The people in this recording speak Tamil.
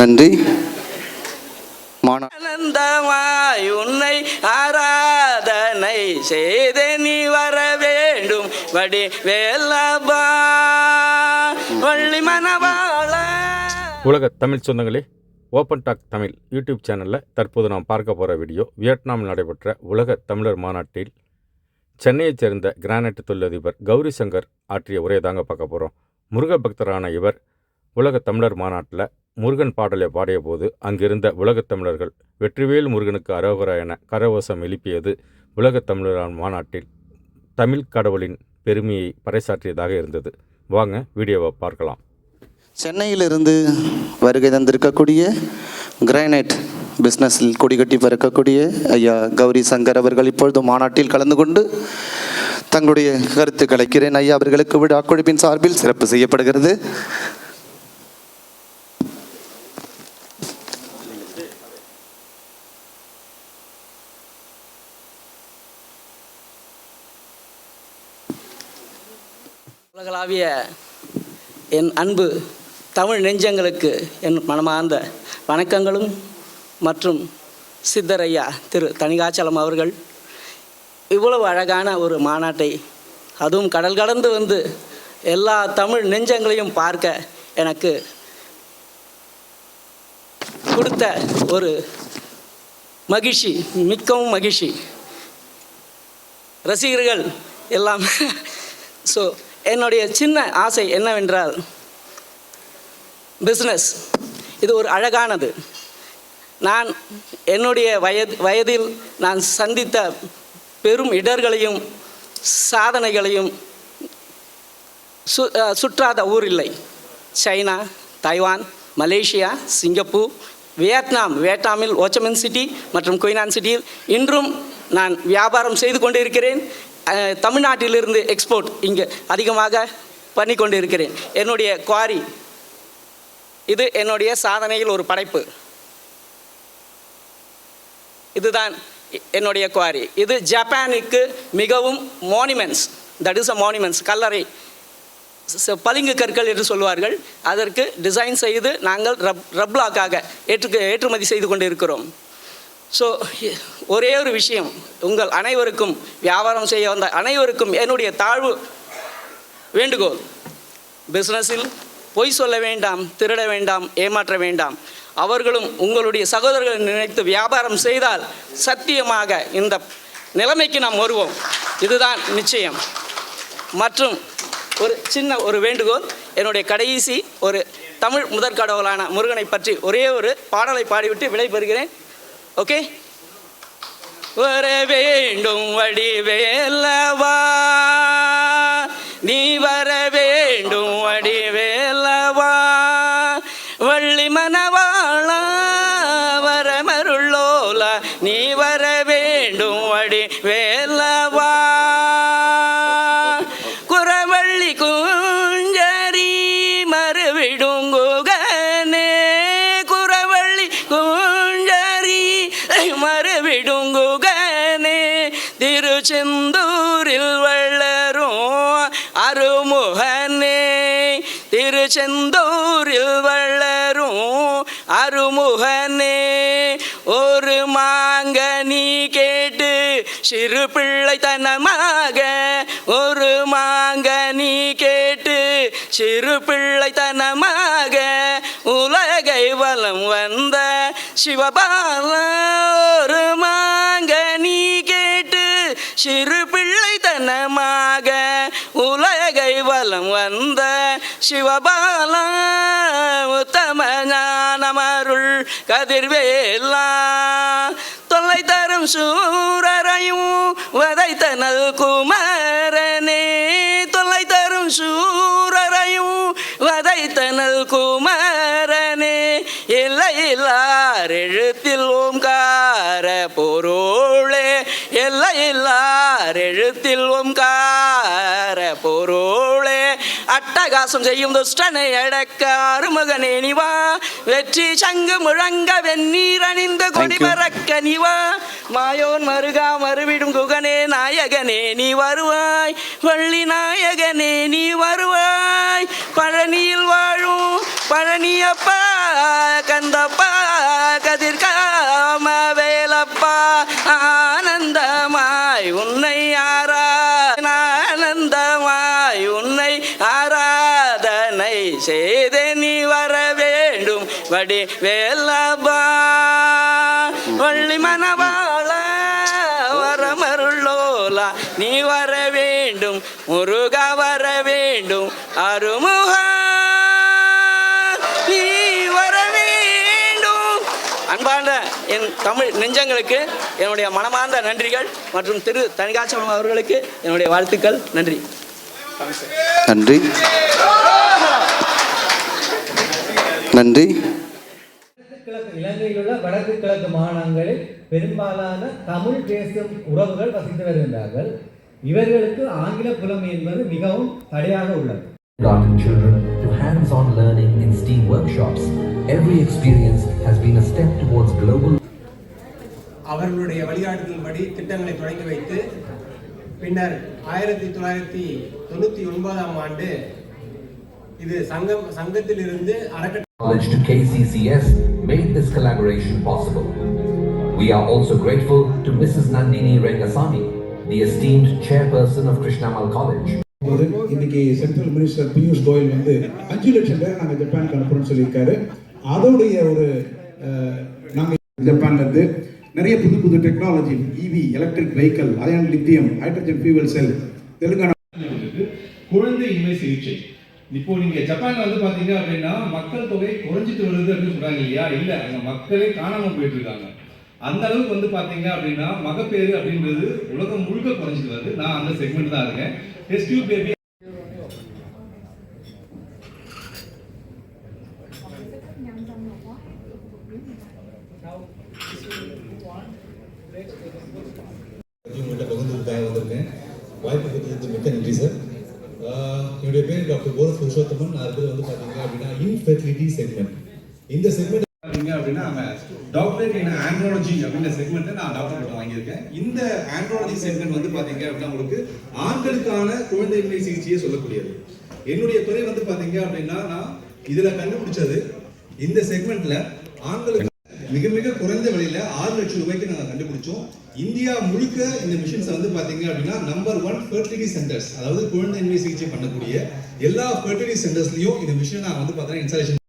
நன்றி. ஆனந்தமாய் உன்னை ஆராதனை செய்து நீ வர வேண்டும். வடி வேலபா வள்ளி மணவாள உலக தமிழ் சொந்தங்களே ஓப்பன் டாக் தமிழ் யூடியூப் சேனலில் தற்போது நாம் பார்க்க போகிற வீடியோ வியட்நாமில் நடைபெற்ற உலக தமிழர் மாநாட்டில் சென்னையைச் சேர்ந்த கிரானைட் தொழிலதிபர் கௌரி சங்கர் ஆற்றிய உரையை தாங்க பார்க்க போகிறோம் முருக பக்தரான இவர் உலக தமிழர் மாநாட்டில் முருகன் பாடலை பாடியபோது அங்கிருந்த உலகத் தமிழர்கள் வெற்றிவேல் முருகனுக்கு அரோகரா என கரகோஷம் எழுப்பியது உலகத் தமிழரான் மாநாட்டில். தமிழ் கடவுளின் பெருமையை பறைசாற்றியதாக இருந்தது. வாங்க வீடியோவை பார்க்கலாம். சென்னையிலிருந்து வருகை தந்திருக்கக்கூடிய கிரானைட் பிஸ்னஸில் கொடிகட்டி பறக்கக்கூடிய ஐயா கௌரி சங்கர் அவர்கள் இப்பொழுது மாநாட்டில் கலந்து கொண்டு தங்களுடைய கருத்துக்களை கிரண் ஐயா அவர்களுக்கு விட அக்குழுப்பின் சார்பில் சிறப்பு செய்யப்படுகிறது. உலகளாவிய என் அன்பு தமிழ் நெஞ்சங்களுக்கு என் மனமார்ந்த வணக்கங்களும் மற்றும் சித்தரையா திரு தணிகாச்சலம் அவர்கள். இவ்வளவு அழகான ஒரு மாநாட்டை அதுவும் கடல் கடந்து வந்து எல்லா தமிழ் நெஞ்சங்களையும் பார்க்க எனக்கு கொடுத்த ஒரு மகிழ்ச்சி மிக்கவும் மகிழ்ச்சி. ரசிகர்கள் எல்லாம் ஸோ என்னுடைய சின்ன ஆசை என்னவென்றால் பிஸ்னஸ் இது ஒரு அழகானது. நான் என்னுடைய வயது வயதில் நான் சந்தித்த பெரும் இடர்களையும் சாதனைகளையும் சு சுற்றாத ஊர் இல்லை China Taiwan Malaysia Singapore Vietnam வியட்நாமில் ஓச்சமன் சிட்டி மற்றும் குயினான் சிட்டியில் இன்றும் நான் வியாபாரம் செய்து கொண்டிருக்கிறேன். தமிழ்நாட்டிலிருந்து எக்ஸ்போர்ட் இங்கே அதிகமாக பண்ணி கொண்டு இருக்கிறேன் என்னுடைய குவாரி இது என்னுடைய சாதனையில் ஒரு படைப்பு. இதுதான் என்னுடைய குவாரி இது ஜப்பானுக்கு மிகவும் monuments that is a monuments கல்லறை ச- பளிங்கு கற்கள் என்று சொல்வார்கள் அதற்கு டிசைன் செய்து நாங்கள் ரப் ரப்லாக்காக ஏற்று ஏற்றுமதி செய்து கொண்டு இருக்கிறோம் ஸோ ஒரே ஒரு விஷயம். உங்கள் அனைவருக்கும் வியாபாரம் செய்ய வந்த அனைவருக்கும் என்னுடைய தாழ்வு வேண்டுகோள். பிஸ்னஸில் பொய் சொல்ல வேண்டாம் திருட வேண்டாம் ஏமாற்ற வேண்டாம். அவர்களும் உங்களுடைய சகோதரர்களை நினைத்து வியாபாரம் செய்தால் சத்தியமாக இந்த நிலைமைக்கு நாம் வருவோம். இதுதான் நிச்சயம். மற்றும் ஒரு சின்ன ஒரு வேண்டுகோள் என்னுடைய கடைசி ஒரு தமிழ் முதற்கடவுளான முருகனை பற்றி ஒரே ஒரு பாடலை பாடிவிட்டு விடைபெறுகிறேன். ஓகே வர வேண்டும் வடிவேலவா. திருச்செந்தூரில் வளரும் அருமுகனே ஒரு மாங்கனி கேட்டு சிறு பிள்ளைத்தனமாக ஒரு மாங்கனி கேட்டு சிறு பிள்ளைத்தனமாக உலகை வலம் வந்த சிவபால ஒரு மாங்கனி கேட்டு சிறு பிள்ளைத்தனமாக உலகை வலம் வந்த சிவபால உத்தம ஞானமருள் கதிர்வேலா. தொல்லை தரும் சூரரையும் வதைத்தனல் குமாரனே தொல்லை தரும் சூரரையும் வதைத்தனல் குமாரனே இல்லை இல்லார் எழுத்தில் ஓம்கார பொருள் எல்லை இல்லார் எழுத்தில் ஓம்கார பொருளே. அட்டகாசம் செய்யும் துஷ்டனை அடக்க அருமகனே நிவா வெற்றி சங்கு முழங்க வெந்நீர் அணிந்த கொடி. பறக்க நிவா. மாயோன் மருகா மறுவிடும் குகனே நாயகனே நீ வருவாய். வள்ளி நாயகனே நீ வருவாய். பழனியில் வாழும் பழனியப்பா கந்தப்பா கதிர்காம செய்த நீ வர வேண்டும். வடி வேலபா வள்ளி மனவாள வரமருளோலா நீ வர வேண்டும். முருக வர வேண்டும். அருமுகா நீ வர வேண்டும். அன்பான என் தமிழ் நெஞ்சங்களுக்கு என்னுடைய மனமார்ந்த நன்றிகள் மற்றும் திரு தனிகாச்சலம் அவர்களுக்கு என்னுடைய வாழ்த்துக்கள். நன்றி. நன்றி. நன்றி கிழக்கு இலங்கையில் உள்ள வடக்கு கிழக்கு மாகாணங்களில் பெரும்பாலான தமிழ் பேசும் உறவுகள் வசித்து வருகின்றார்கள் இவர்களுக்கு ஆங்கில புலமை என்பது மிகவும் தடையாக உள்ளது Garden children to hands-on learning in STEAM workshops. Every experience has been a step towards global அவர்களுடைய வழிகாட்டுதல்படி திட்டங்களை தொடங்கி வைத்து பின்னர் ஆயிரத்தி தொள்ளாயிரத்தி தொண்ணூற்றி ஒன்பதாம் ஆண்டு இது சங்கம் சங்கத்திலிருந்து அறக்கட்டளை knowledge to KCCS made this collaboration possible. We are also grateful to Mrs. Nandini Rengasamy, the esteemed chairperson of Krishnamal College. போது இன்னைக்கு சென்ட்ரல் மினிஸ்டர் பியூஷ் கோயல் வந்து அஞ்சு லட்சம் பேர் நாங்கள் ஜப்பானுக்கு அனுப்புறோம்னு சொல்லியிருக்காரு அதோடைய ஒரு அஹ், நாங்க ஜப்பான்ல இருந்து நிறைய புது புது technology EV electric vehicle ion lithium hydrogen fuel cell Telangana. குழந்தை இன்மை சிகிச்சை இப்போ நீங்க ஜப்பான்ல வந்து பாத்தீங்க அப்படின்னா மக்கள் தொகை குறைஞ்சிட்டு வருது அப்படின்னு சொல்றாங்க இல்லையா? இல்ல அங்க மக்களே காணாம போயிட்டு இருக்காங்க அந்த அளவுக்கு வந்து பாத்தீங்க அப்படின்னா மகப்பேறு அப்படின்றது உலகம் முழுக்க குறைஞ்சிட்டு வருது. நான் அந்த செக்மெண்ட் தான் இருக்கேன். டெஸ்ட் பேபி வாய்ப்பு மிக்க நன்றி சார் என்னுடைய பேர் டாக்டர் போரஸ் புருஷோத்தமன். நான் இருக்கிறது வந்து பார்த்தீங்க அப்படின்னா இன்ஃபெர்டிலிட்டி செக்மெண்ட் இந்த செக்மெண்ட் பாத்தீங்க அப்படின்னா நம்ம டாக்டரேட் என்ன ஆண்ட்ராலஜி அப்படின்ற செக்மெண்ட்டை நான் டாக்டர் பட்டம் வாங்கியிருக்கேன். இந்த ஆண்ட்ராலஜி செக்மெண்ட் வந்து பார்த்தீங்க அப்படின்னா உங்களுக்கு ஆண்களுக்கான குழந்தைகளை சிகிச்சையை சொல்லக்கூடியது. என்னுடைய துறை வந்து பார்த்தீங்க அப்படின்னா நான் இதில் கண்டுபிடிச்சது. இந்த செக்மெண்ட்ல ஆண்களுக்கு மிக மிக குறைந்த விலையில ஆறு லட்சம் ரூபாய்க்கு நாங்கள் கண்டுபிடிச்சோம். இந்தியா முழுக்க இந்த மிஷின்ஸ் வந்து பாத்தீங்க அப்படின்னா நம்பர் ஒன் ஃபெர்டிலிட்டி சென்டர்ஸ் அதாவது குழந்தை சிகிச்சை பண்ணக்கூடிய எல்லா ஃபெர்டிலிட்டி சென்டர்ஸ்லயும் இந்த மிஷினை நாங்கள் வந்து பார்த்தீங்கன்னா இன்ஸ்டாலேஷன்